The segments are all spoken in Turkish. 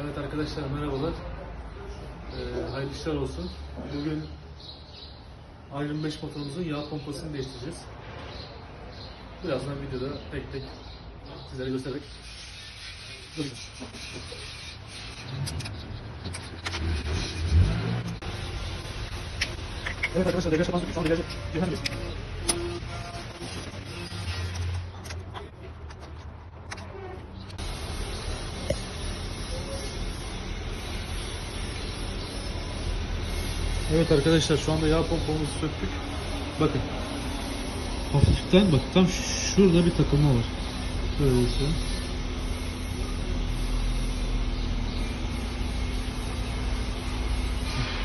Evet arkadaşlar merhabalar. Ee, hayırlı işler olsun. Bugün Iron 5 motorumuzun yağ pompasını değiştireceğiz. Birazdan videoda tek tek sizlere göstererek göreceğiz. Evet arkadaşlar degraj kapansın. An degrajı yönlendireceğiz. Evet arkadaşlar şu anda yağ pompamızı söktük. Bakın. Hafiften bak tam şurada bir takılma var. Böyleyse.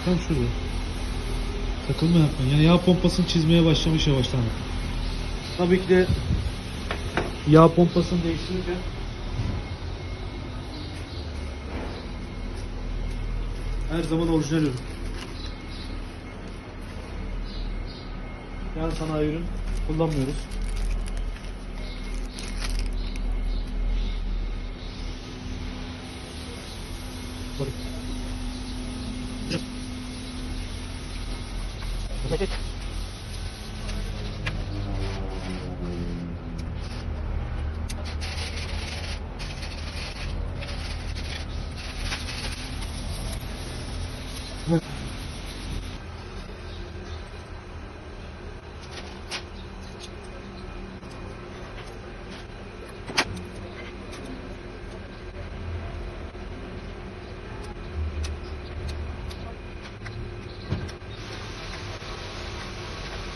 Tam şurada. Takılma yapma. Yani yağ pompasını çizmeye başlamış yavaştan. Tabii ki de yağ pompasını değiştirirken her zaman orijinal ürün. Yani sanayi ürün kullanmıyoruz. Bakın. Evet.